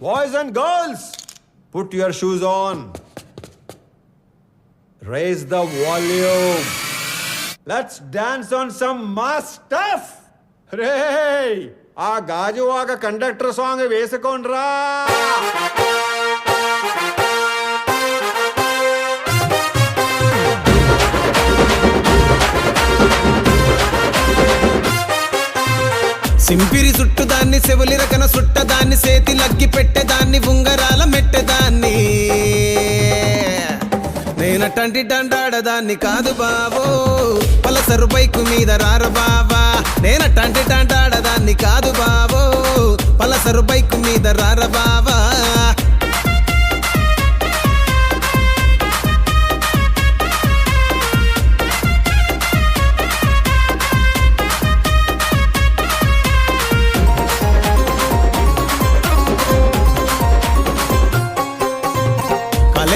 Boys and girls, put your shoes on. Raise the volume. Let's dance on some mass stuff. రే ఆ Gajuwaka conductor song వేసుకోండ్రా సింపిరి చుట్టుదాన్ని సెవులి రకన సుట్టదాన్ని సేతి లగ్గి పెట్టేదాన్ని ఉంగరాల మెట్టేదాన్ని. నేనటంటి డండాడదాన్ని కాదు బాబో పలసరు బైకు మీద రార బావా. నేనటంటి డండాడదాన్ని కాదు బావో పలసరు బైకు మీద రార బావా.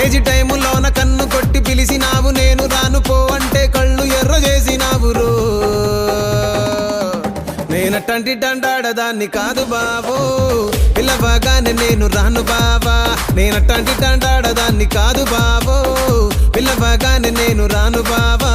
కాలేజీ టైములోన కన్ను కొట్టి పిలిచినావు నేను రాను పో అంటే కళ్ళు ఎర్ర చేసినావు రో. నేనట్టంటి డండాడదాన్ని కాదు బాబో పిల్లవగానే నేను రాను బావా. నేనట్టంటి డండాడదాన్ని కాదు బాబో పిల్లవగానే నేను రాను బావా.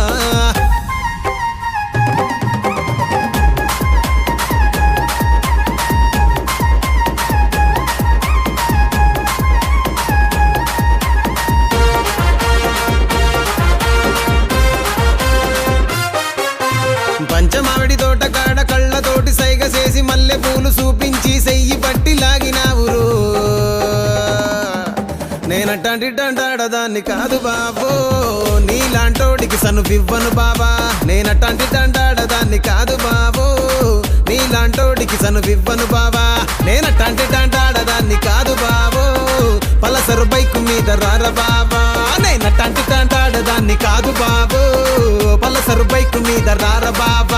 పూలు చూపించి సెయ్యి పట్టి లాగినావురు నేనట్టంటి డండాడదాన్ని కాదు బాబో. నీలాంటోడికి సనువివ్వను బాబా. నేనట్టంటి డండాడదాన్ని కాదు బాబో. నీలాంటోడికి సను వివ్వను బాబా నేనట్టంటి డండాడదాన్ని కాదు బాబో. పలసరు బైకు మీద రార బాబా. నేనట్టంటి డండాడదాన్ని కాదు బాబో. పలసరు బైకు మీద రార బాబా.